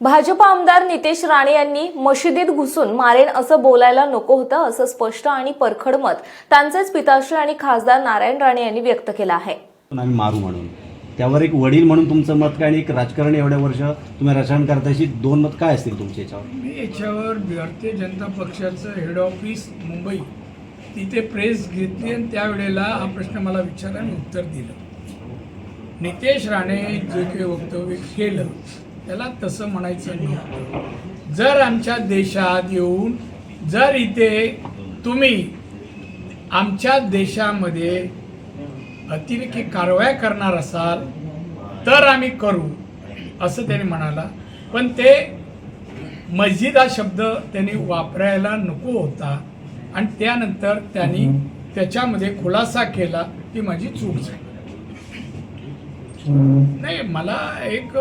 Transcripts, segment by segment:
भाजप आमदार नितेश राणे यांनी मशिदीत घुसून मारेन असं बोलायला नको होतं असं स्पष्ट आणि परखड मत त्यांचेच पिताश्री आणि खासदार नारायण राणे यांनी व्यक्त केलं आहे. आम्ही मारू म्हणून. त्यावर एक वडील म्हणून तुमचं मत काय आणि एक राजकारण एवढ्या वर्ष तुम्ही राजकारण करताशी दोन मत काय असतील तुमच्या याच्यावर? मी याच्यावर भारतीय जनता पक्षाचं हेड ऑफिस मुंबई तिथे प्रेस घेतली आणि त्यावेळेला हा प्रश्न मला विचारला आणि उत्तर दिलं. नितेश राणे जे काही वक्तव्य केलं त्याला तसं म्हणायचं नव्हतं जर आमच्या देशात येऊन जर इथे तुम्ही आमच्या देशामध्ये अतिरेकी कारवाया करणार असाल तर आम्ही करू असं त्याने म्हणाला. पण ते मस्जिद हा शब्द त्यांनी वापरायला नको होता. आणि त्यानंतर त्यांनी त्याच्यामध्ये खुलासा केला की माझी चूक झाली. नाही मला एक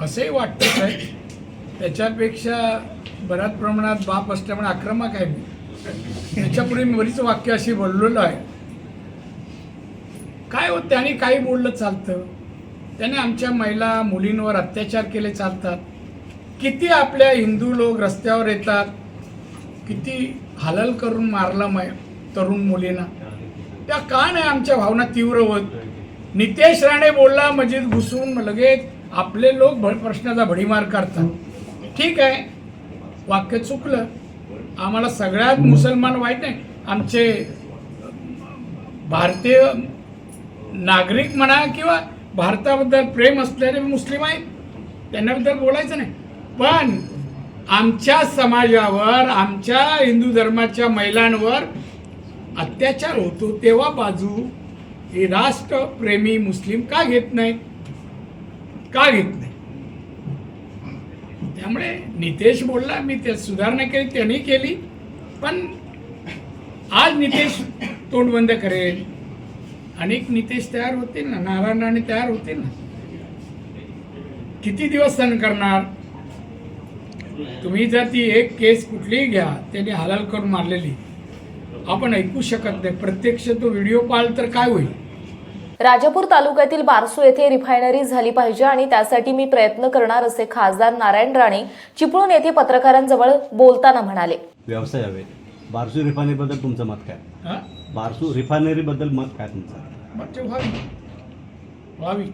असंही वाटतं आहे त्याच्यापेक्षा बऱ्याच प्रमाणात बाप असल्यामुळे आक्रमक आहे मी त्याच्यापूर्वी मी बरीच वाक्य अशी बोललेलो आहे. काय होत त्यांनी काही बोललं चालतं? त्याने आमच्या महिला मुलींवर अत्याचार केले चालतात. किती आपल्या हिंदू लोक रस्त्यावर येतात? किती हलल करून मारलं मै तरुण मुलींना? त्या का नाही आमच्या भावना तीव्र होत? नितेश राणे बोलला मस्जिद घुसून लगेच आपले लोक भ प्रश्नाचा भडीमार करतात. ठीक आहे. वाक्य चुकलं. आम्हाला सगळ्यात मुसलमान वाईट नाही आमचे भारतीय नागरिक म्हणा किंवा भारताबद्दल प्रेम असलेले मुस्लिम आहेत त्यांच्याबद्दल बोलायचं नाही. पण आमच्या समाजावर आमच्या हिंदू धर्माच्या महिलांवर अत्याचार होतो तेव्हा बाजू हे राष्ट्रप्रेमी मुस्लिम का घेत नाहीत? का घेत नाही त्यामुळे नितेश बोलला मी त्यात सुधारणा केली त्यांनी केली पण आज नितेश तोंड बंद करेल. अनेक नितेश तयार होतील ना नारायण राणे तयार होतील ना? किती दिवस सहन करणार? तुम्ही जर ती एक केस कुठलीही घ्या त्यांनी हलाल करून मारलेली. आपण ऐकू शकत नाही. प्रत्यक्ष तो व्हिडिओ पाहिल तर काय होईल? राजापूर तालुक्यातील बारसू येथे रिफायनरी झाली पाहिजे आणि त्यासाठी मी प्रयत्न करणार असे खासदार नारायण राणे चिपळूण येथे पत्रकारांजवळ बोलताना म्हणाले. व्यवसाय हवे. बारसू रिफायनरीबद्दल तुमचं मत काय? हा? बारसू रिफायनरीबद्दल मत काय तुमचं? व्हावी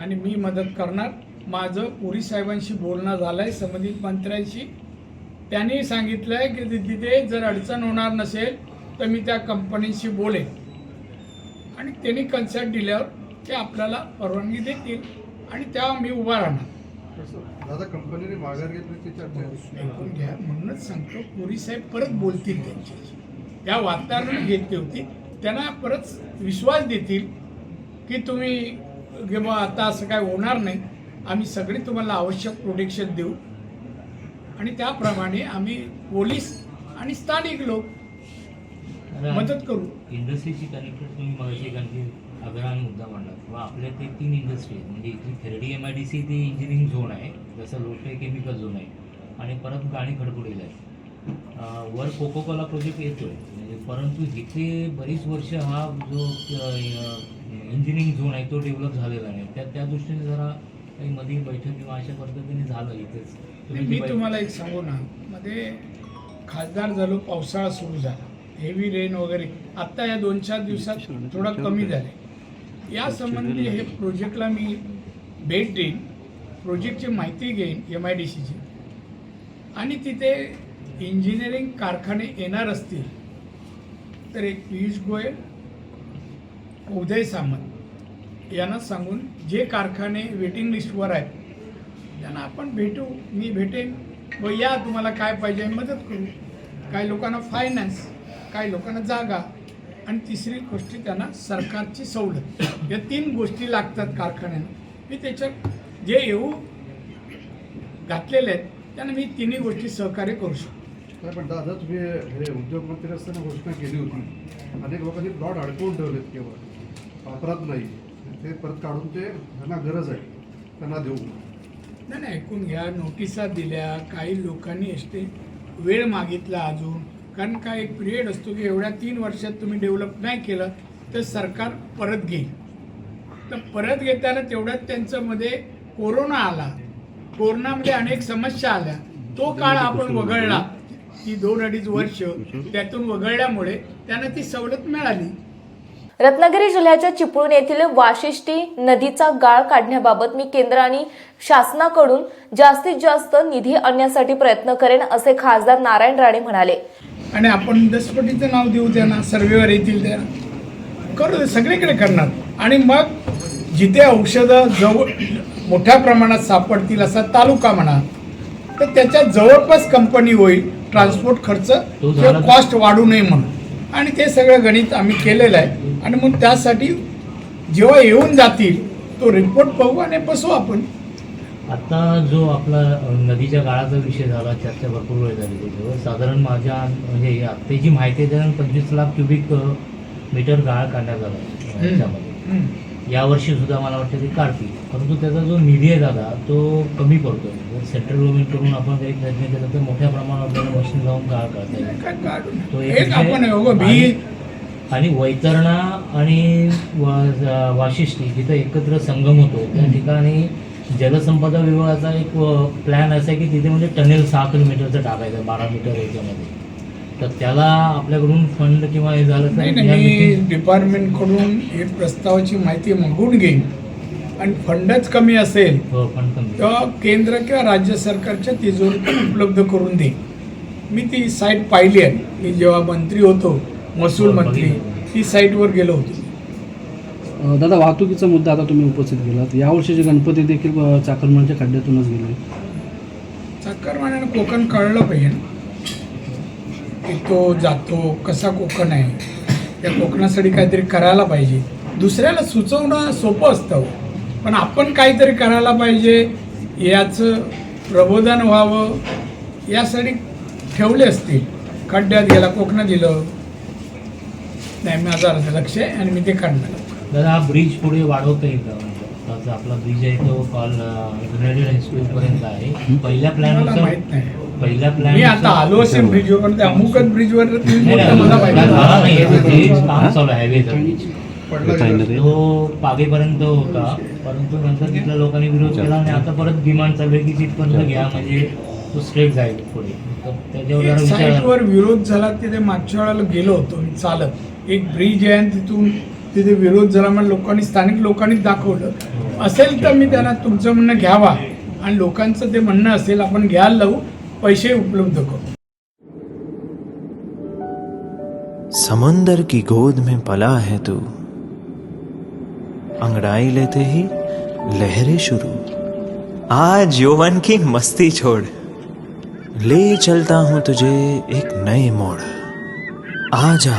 आणि मी मदत करणार. माझं पुरी साहेबांशी बोलणं झालं आहे संबंधित मंत्र्यांशी. त्यांनी सांगितलं आहे की ति- तिथे जर अडचण होणार नसेल तर मी त्या कंपनीशी बोलेन. आणि त्यांनी कन्सल्ट दिल्यावर ते आपल्याला परवानगी देतील आणि तेव्हा मी उभा राहणार. दादा कंपनीने माघार घेतल्याची चर्चा. ऐकून घ्या. म्हणूनच सांगतो पुरी साहेब परत बोलतील त्यांच्याशी त्या वातावरण घेतली होती. त्यांना परत विश्वास देतील की तुम्ही किंवा आता असं काय होणार नाही. आम्ही सगळे तुम्हाला आवश्यक प्रोटेक्शन देऊ. आणि त्याप्रमाणे आम्ही पोलीस आणि स्थानिक लोक मदत करू. इंडस्ट्रीची कनेक्टेड तुम्ही मगाशी आणखी अग्रहान मुद्दा मांडला किंवा आपल्या ते तीन इंडस्ट्री आहेत. म्हणजे इथली थेरडी एम आय डी सी ती इंजिनिअरिंग झोन आहे. जसं लोटे केमिकल झोन आहे. आणि परत गाणी खडकुडेला आहे वर कोको कोला प्रोजेक्ट येतोय. म्हणजे परंतु इथे बरीच वर्ष हा जो इंजिनिअरिंग झोन आहे तो डेव्हलप झालेला नाही. त्या त्या दृष्टीने जरा काही मध्ये बैठक किंवा अशा पद्धतीने झालं इथेच. मी तुम्हाला एक सांगू ना. मध्ये खासदार झालो पावसाळा सुरू झाला. हेवी रेन वगैरे. आत्ता या दोन चार दिवसात थोडा कमी झाले. या संबंधी हे प्रोजेक्टला मी भेट देईन. प्रोजेक्टची माहिती घेईन एम आय डी सीची आणि तिथे इंजिनिअरिंग कारखाने येणार असतील तर एक पियुष गोयल उदय सामंत यांना सांगून जे कारखाने वेटिंग लिस्टवर आहेत त्यांना आपण भेटू मी भेटेन. व या तुम्हाला काय पाहिजे मदत करू. काही लोकांना फायनान्स काही लोकांना जागा. आणि तिसरी गोष्टी त्यांना सरकारची सवलत. या तीन गोष्टी लागतात कारखान्यांना मी त्याच्यात जे येऊ घातलेले आहेत त्यांना मी तिन्ही गोष्टी सहकार्य करू शकतो. नाही पण दादा तुम्ही हे उद्योगमंत्री असताना घोषणा केली होती. अनेक लोकांनी प्लॉट अडकवून ठेवलेत केवळ. वापरात नाही. ते परत काढून ते ज्यांना गरज आहे. त्यांना देऊ. नाही नाही ऐकून घ्या. नोटिसा दिल्या. काही लोकांनी एसटे वेळ मागितला अजून. कारण काय एक पिरियड असतो की एवढ्या तीन वर्षात तुम्ही डेव्हलप नाही केलं तर सरकार परत घेईल. तर परत घेताना तेवढ्यात त्यांचं मध्ये कोरोना आला. कोरोनामध्ये अनेक समस्या आल्या. तो काळ आपण वगळला. ही दोन अडीच वर्ष त्यातून वगळल्यामुळे त्यांना ती सवलत मिळाली. रत्नागिरी जिल्ह्याच्या चिपळूण येथील वाशिष्ठी नदीचा गाळ काढण्याबाबत मी केंद्र आणि शासनाकडून जास्तीत जास्त निधी आणण्यासाठी प्रयत्न करेन असे खासदार नारायण राणे म्हणाले. आणि आपण दसपटीचं नाव देऊ त्यांना सर्वेवर येतील त्या. करू सगळीकडे करणार. आणि मग जिथे औषधं जवळ मोठ्या प्रमाणात सापडतील असा तालुका म्हणा तर त्याच्या जवळपास कंपनी होईल ट्रान्सपोर्ट खर्च किंवा. कॉस्ट वाढू नये म्हणून. आणि ते सगळं गणित आम्ही केलेलं आहे. आणि मग त्यासाठी जेव्हा येऊन जातील तो रिपोर्ट पाहू आणि बसू आपण. आता जो आपला नदीच्या गाळाचा विषय झाला चर्चा भरपूर वेळ झाली त्याच्यावर. साधारण माझ्या म्हणजे आत्ताची माहिती आहे पंचवीस लाख क्युबिक मीटर गाळ काढण्यात आला याच्यामध्ये. यावर्षी सुद्धा मला वाटतं ते काढतील. परंतु त्याचा जो निधी आहे दादा तो कमी पडतोय. जर सेंट्रल गव्हर्नमेंटकडून आपण काही प्रयत्न केला तर मोठ्या प्रमाणात आपल्याला मशीन लावून गाळ काढता येईल. तो एक भी आणि- वैतरणा आणि वाशिष्ठी जिथं एकत्र संगम होतो त्या ठिकाणी जलसंपदा विभागाचा एक प्लॅन असा आहे की तिथे म्हणजे टनेल सहा किलोमीटरचं टाकायचं बारा मीटर याच्यामध्ये. तर त्याला आपल्याकडून फंड किंवा हे झालं नाही डिपार्टमेंटकडून हे प्रस्तावाची माहिती मागून घेईन. आणि फंडच कमी असेल हो तेव्हा केंद्र किंवा राज्य सरकारच्या तिजोरीतून उपलब्ध करून देईन. मी ती साईट पाहिली आहे. मी जेव्हा मंत्री होतो महसूल हो, मंत्री. ती साईटवर गेलो होतो. दादा वाहतुकीचा मुद्दा आता तुम्ही उपस्थित केलात. यावर्षीचे गणपती देखील अ, चाकरमानच्या खड्ड्यातूनच गेले. चाकरमान्यानं कोकण कळलं पाहिजे की तो जातो कसा कोकण आहे? या कोकणासाठी काहीतरी करायला पाहिजे. दुसऱ्याला सुचवणं सोपं असतं. पण आपण काहीतरी करायला पाहिजे याचं प्रबोधन व्हावं यासाठी ठेवले असतील. खड्ड्यात गेला कोकणात दिलं नाही माझं लक्ष आहे आणि मी ते काढणार दादा हा ब्रिज पुढे वाढवता येईल का म्हणजे आपला ब्रिज आहे तो कॉल युनायटेड हायस्कूल पर्यंत आहे. पहिल्या प्लॅन पहिल्या प्लॅन मी आता आलो असेल ब्रिजवर पण त्या अमुकच ब्रिजवर. ते काम चालू आहे हायवेचा ब्रिज. तो पागेपर्यंत होता परंतु नंतर तिथल्या लोकांनी विरोध केला आणि आता परत डिमांड चालू आहे की तिथपर्यंत घ्या म्हणजे तो स्ट्रेट जाईल पुढे. त्याच्यावर साईटवर विरोध झाला तिथे मागच्या वेळेला गेलो होतो मी चालत. एक ब्रिज आहे आणि तिथून तिथे विरोध झाला म्हणून लोकांनी स्थानिक लोकांनी दाखवलं. असेल तर मी त्यांना तुमचं म्हणणं घ्यावा. आणि लोकांचं ते म्हणणं असेल आपण घ्यायला लावू पैसे उपलब्ध करू. समंदर की गोद में पला है तू। अंगड़ाई लेते ही लहरें शुरू। आज यौवन की मस्ती छोड़। ले चलता हूं तुझे एक नए मोड़। आजा